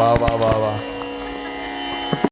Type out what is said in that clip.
വാ വാ വാ വാ.